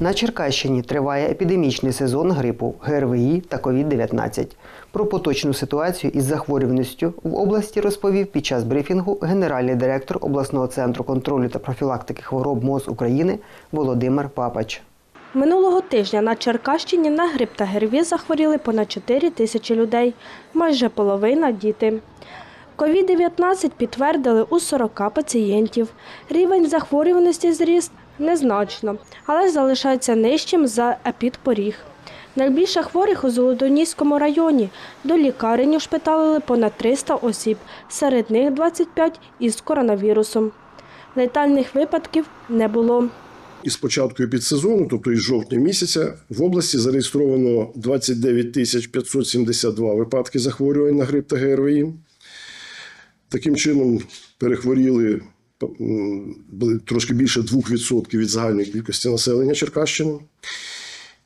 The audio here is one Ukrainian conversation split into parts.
На Черкащині триває епідемічний сезон грипу, ГРВІ та COVID-19. Про поточну ситуацію із захворюваністю в області розповів під час брифінгу генеральний директор обласного центру контролю та профілактики хвороб МОЗ України Володимир Папач. Минулого тижня на Черкащині на грип та ГРВІ захворіли понад 4 тисячі людей, майже половина – діти. COVID-19 підтвердили у 40 пацієнтів. Рівень захворюваності зріс незначно, але залишається нижчим за епідпоріг. Найбільше хворих у Золотоніському районі. До лікарень ушпиталили понад 300 осіб, серед них 25 із коронавірусом. Летальних випадків не було. Із початку підсезону, тобто із жовтня місяця, в області зареєстровано 29 тисяч 572 випадки захворювань на грип та ГРВІ. Таким чином, перехворіли трошки більше 2% від загальної кількості населення Черкащини.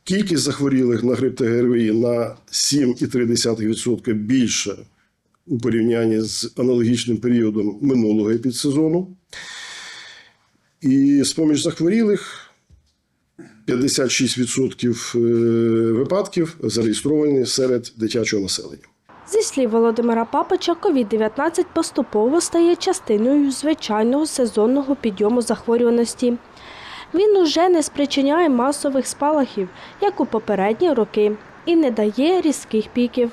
Кількість захворілих на грип та ГРВІ на 7,3% більше у порівнянні з аналогічним періодом минулого епідсезону. І з-поміж захворілих 56% е, випадків зареєстровані серед дитячого населення. Зі слів Володимира Папича, COVID-19 поступово стає частиною звичайного сезонного підйому захворюваності. Він уже не спричиняє масових спалахів, як у попередні роки, і не дає різких піків.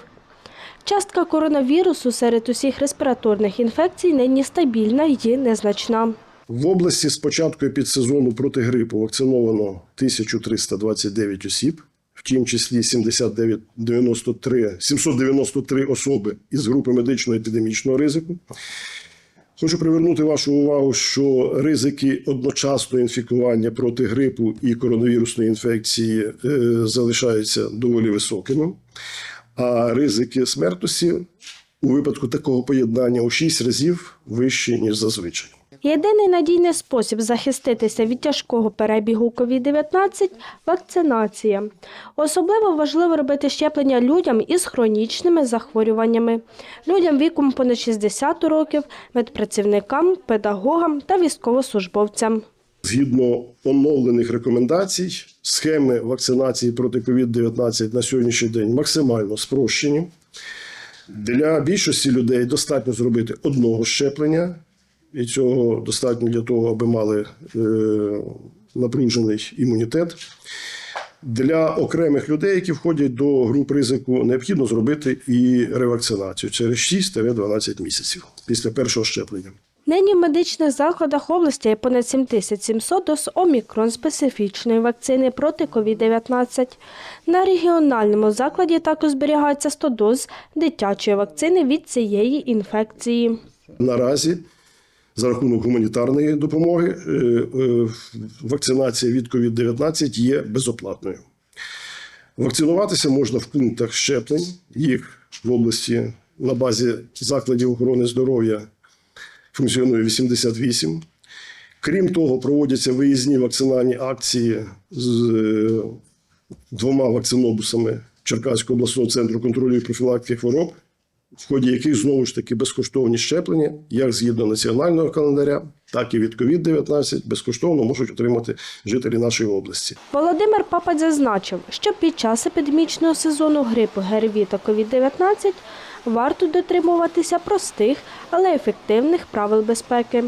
Частка коронавірусу серед усіх респіраторних інфекцій нині стабільна і незначна. В області з початку підсезону проти грипу вакциновано 1329 осіб, в тім числі 79, 93, 793 особи із групи медично-епідемічного ризику. Хочу привернути вашу увагу, що ризики одночасного інфікування проти грипу і коронавірусної інфекції е, залишаються доволі високими, а ризики смертності у випадку такого поєднання у 6 разів вищі, ніж зазвичай. Єдиний надійний спосіб захиститися від тяжкого перебігу COVID-19 – вакцинація. Особливо важливо робити щеплення людям із хронічними захворюваннями, людям віком понад 60 років, медпрацівникам, педагогам та військовослужбовцям. Згідно оновлених рекомендацій, схеми вакцинації проти COVID-19 на сьогоднішній день максимально спрощені. Для більшості людей достатньо зробити одного щеплення, і цього достатньо для того, аби мали е, напружений імунітет. Для окремих людей, які входять до груп ризику, необхідно зробити і ревакцинацію через 6-12 місяців після першого щеплення. Нині в медичних закладах області є понад 7700 доз омікрон специфічної вакцини проти COVID-19. На регіональному закладі також зберігається 100 доз дитячої вакцини від цієї інфекції. Наразі за рахунок гуманітарної допомоги е, е, вакцинація від COVID-19 є безоплатною. Вакцинуватися можна в пунктах щеплень. Їх в області на базі закладів охорони здоров'я функціонує 88. Крім того, проводяться виїзні вакцинальні акції з е, двома вакцинобусами Черкаського обласного центру контролю і профілактики хвороб, в ході яких знову ж таки безкоштовні щеплення, як згідно національного календаря, так і від COVID-19 безкоштовно можуть отримати жителі нашої області. Володимир Папать зазначив, що під час епідемічного сезону грипу, ГРВІ та COVID-19 варто дотримуватися простих, але ефективних правил безпеки,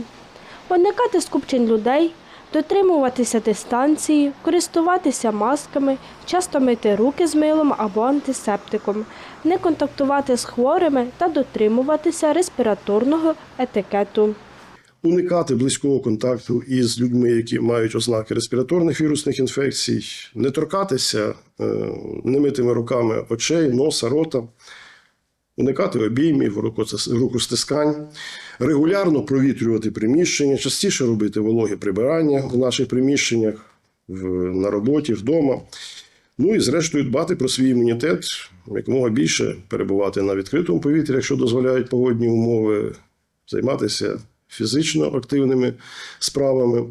уникати скупчень людей, дотримуватися дистанції, користуватися масками, часто мити руки з милом або антисептиком, не контактувати з хворими та дотримуватися респіраторного етикету. Уникати близького контакту із людьми, які мають ознаки респіраторних вірусних інфекцій, не торкатися е, немитими руками очей, носа, рота, уникати обіймів, рукостискань, регулярно провітрювати приміщення, частіше робити вологе прибирання в наших приміщеннях, на роботі, вдома. Ну і зрештою дбати про свій імунітет, якомога більше перебувати на відкритому повітрі, якщо дозволяють погодні умови, займатися фізично активними справами.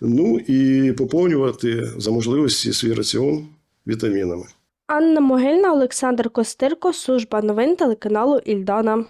Ну і поповнювати за можливості свій раціон вітамінами. Анна Могильна, Олександр Костирко, служба новин телеканалу Ільдана.